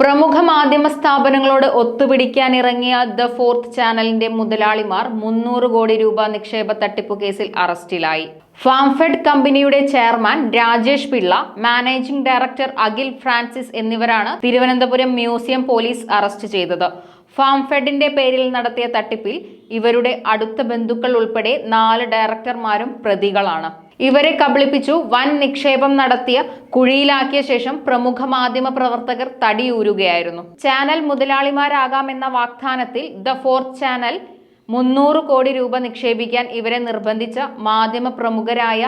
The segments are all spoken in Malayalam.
പ്രമുഖ മാധ്യമ സ്ഥാപനങ്ങളോട് ഒത്തുപിടിക്കാൻ ഇറങ്ങിയ ദ ഫോർത്ത് ചാനലിന്റെ മുതലാളിമാർ മുന്നൂറ് കോടി രൂപ നിക്ഷേപ തട്ടിപ്പ് കേസിൽ അറസ്റ്റിലായി. ഫാംഫെഡ് കമ്പനിയുടെ chairman Rajesh Pillai managing director Akhil Francis എന്നിവരാണ് തിരുവനന്തപുരം മ്യൂസിയം പോലീസ് അറസ്റ്റ് ചെയ്തത്. ഫാംഫെഡിന്റെ പേരിൽ നടത്തിയ തട്ടിപ്പിൽ ഇവരുടെ അടുത്ത ബന്ധുക്കൾ ഉൾപ്പെടെ നാല് ഡയറക്ടർമാരും പ്രതികളാണ്. ഇവരെ കബളിപ്പിച്ചു. വൻ നിക്ഷേപം നടത്തിയ കുഴിയിലാക്കിയ ശേഷം പ്രമുഖ മാധ്യമ പ്രവർത്തകർ തടിയൂരുകയായിരുന്നു. ചാനൽ മുതലാളിമാരാകാമെന്ന വാഗ്ദാനത്തിൽ ദ ഫോർത്ത് ചാനൽ മുന്നൂറ് കോടി രൂപ നിക്ഷേപിക്കാൻ ഇവരെ നിർബന്ധിച്ച മാധ്യമ പ്രമുഖരായ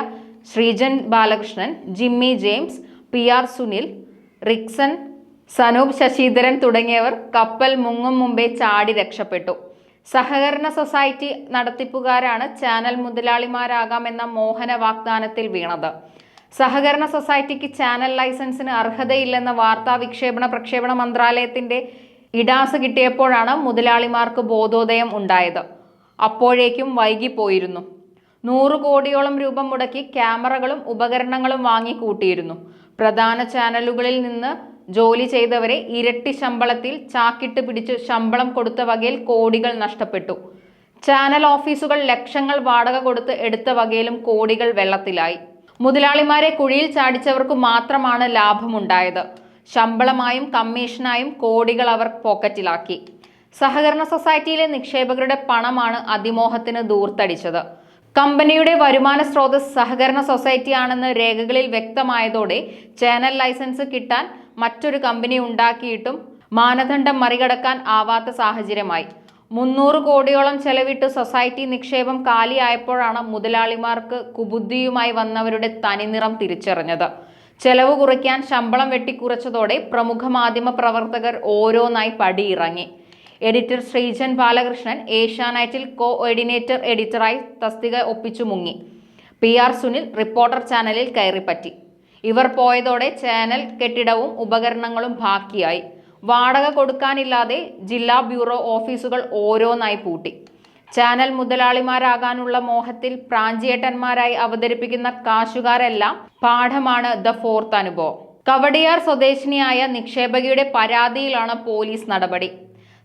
Sreejan Balakrishnan Jimmy James P R Sunil Rixon Sanoop Sasidharan തുടങ്ങിയവർ കപ്പൽ മുങ്ങും മുമ്പേ ചാടി രക്ഷപ്പെട്ടു. സഹകരണ സൊസൈറ്റി നടത്തിപ്പുകാരാണ് ചാനൽ മുതലാളിമാരാകാമെന്ന മോഹന വാഗ്ദാനത്തിൽ വീണത്. സഹകരണ സൊസൈറ്റിക്ക് ചാനൽ ലൈസൻസിന് അർഹതയില്ലെന്ന വാർത്താ വിക്ഷേപണ പ്രക്ഷേപണ മന്ത്രാലയത്തിന്റെ ഇടാസ് കിട്ടിയപ്പോഴാണ് മുതലാളിമാർക്ക് ബോധോദയം ഉണ്ടായത്. അപ്പോഴേക്കും വൈകിപ്പോയിരുന്നു നൂറ് കോടിയോളം രൂപ മുടക്കി ക്യാമറകളും ഉപകരണങ്ങളും വാങ്ങി കൂട്ടിയിരുന്നു പ്രധാന ചാനലുകളിൽ നിന്ന് ജോലി ചെയ്തവരെ ഇരട്ടി ശമ്പളത്തിൽ ചാക്കിട്ട് പിടിച്ച് ശമ്പളം കൊടുത്ത വകയിൽ കോടികൾ നഷ്ടപ്പെട്ടു. ചാനൽ ഓഫീസുകൾ ലക്ഷങ്ങൾ വാടക കൊടുത്ത് എടുത്ത വകയിലും കോടികൾ വെള്ളത്തിലായി. മുതലാളിമാരെ കുഴിയിൽ ചാടിച്ചവർക്ക് മാത്രമാണ് ലാഭമുണ്ടായത്. ശമ്പളമായും കമ്മീഷനായും കോടികൾ അവർ പോക്കറ്റിലാക്കി. സഹകരണ സൊസൈറ്റിയിലെ നിക്ഷേപകരുടെ പണമാണ് അതിമോഹത്തിന് ദൂർത്തടിച്ചത്. കമ്പനിയുടെ വരുമാന സ്രോതസ് സഹകരണ സൊസൈറ്റിയാണെന്ന് രേഖകളിൽ വ്യക്തമായതോടെ ചാനൽ ലൈസൻസ് കിട്ടാൻ മറ്റൊരു കമ്പനി ഉണ്ടാക്കിയിട്ടും മാനദണ്ഡം മറികടക്കാൻ ആവാത്ത സാഹചര്യമായി. മുന്നൂറ് കോടിയോളം ചെലവിട്ട് സൊസൈറ്റി നിക്ഷേപം കാലിയായപ്പോഴാണ് മുതലാളിമാർക്ക് കുബുദ്ധിയുമായി വന്നവരുടെ തനിനിറം തിരിച്ചറിഞ്ഞത്. ചെലവ് കുറയ്ക്കാൻ ശമ്പളം വെട്ടിക്കുറച്ചതോടെ പ്രമുഖ മാധ്യമ പ്രവർത്തകർ ഓരോന്നായി പടിയിറങ്ങി. എഡിറ്റർ ശ്രീജൻ ബാലകൃഷ്ണൻ ഏഷ്യാനൈറ്റിൽ കോ ഓർഡിനേറ്റർ എഡിറ്ററായി തസ്തിക ഒപ്പിച്ചു മുങ്ങി. പി ആർ സുനിൽ റിപ്പോർട്ടർ ചാനലിൽ കയറിപ്പറ്റി. ഇവർ പോയതോടെ ചാനൽ കെട്ടിടവും ഉപകരണങ്ങളും ബാക്കിയായി. വാടക കൊടുക്കാനില്ലാതെ ജില്ലാ ബ്യൂറോ ഓഫീസുകൾ ഓരോന്നായി പൂട്ടി. ചാനൽ മുതലാളിമാരാകാനുള്ള മോഹത്തിൽ പ്രാഞ്ചിയേട്ടന്മാരായി അവതരിപ്പിക്കുന്ന കാശുകാരെല്ലാം പാഠമാണ് ദ ഫോർത്ത് അനുഭവം. കവടിയാർ സ്വദേശിനിയായ നിക്ഷേപകയുടെ പരാതിയിലാണ് പോലീസ് നടപടി.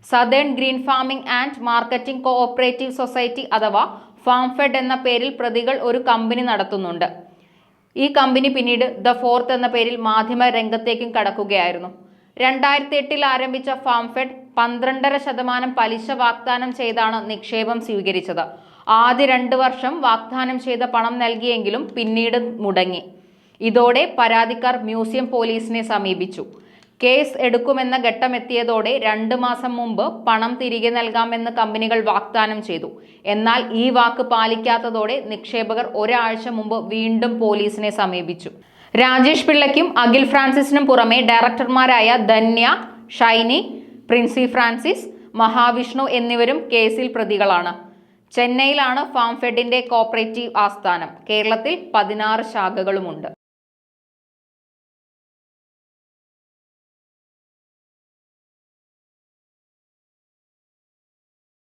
Southern green farming and marketing cooperative society അഥവാ ഫാംഫെഡ് എന്ന പേരിൽ പ്രതികൾ ഒരു കമ്പനി നടത്തുന്നുണ്ട്. ഈ കമ്പനി പിന്നീട് ദ ഫോർത്ത് എന്ന പേരിൽ മാധ്യമ രംഗത്തേക്കും കടക്കുകയായിരുന്നു. രണ്ടായിരത്തി എട്ടിൽ ആരംഭിച്ച ഫാംഫെഡ് പന്ത്രണ്ടര ശതമാനം പലിശ വാഗ്ദാനം ചെയ്താണ് നിക്ഷേപം സ്വീകരിച്ചത്. ആദ്യ രണ്ട് വർഷം വാഗ്ദാനം ചെയ്ത പണം നൽകിയെങ്കിലും പിന്നീട് മുടങ്ങി. ഇതോടെ പരാതിക്കാർ മ്യൂസിയം പോലീസിനെ സമീപിച്ചു. കേസ് എടുക്കുമെന്ന ഘട്ടമെത്തിയതോടെ രണ്ട് മാസം മുമ്പ് പണം തിരികെ നൽകാമെന്ന് കമ്പനികൾ വാഗ്ദാനം ചെയ്തു. എന്നാൽ ഈ വാക്ക് പാലിക്കാത്തതോടെ നിക്ഷേപകർ ഒരാഴ്ച മുമ്പ് വീണ്ടും പോലീസിനെ സമീപിച്ചു. രാജേഷ് പിള്ളയ്ക്കും അഖിൽ ഫ്രാൻസിസിനും പുറമെ ഡയറക്ടർമാരായ ധന്യ ഷൈനി പ്രിൻസി ഫ്രാൻസിസ് മഹാവിഷ്ണു എന്നിവരും കേസിൽ പ്രതികളാണ്. ചെന്നൈയിലാണ് ഫാംഫെഡിന്റെ കോപ്പറേറ്റീവ് ആസ്ഥാനം. കേരളത്തിൽ പതിനാറ് ശാഖകളുമുണ്ട്.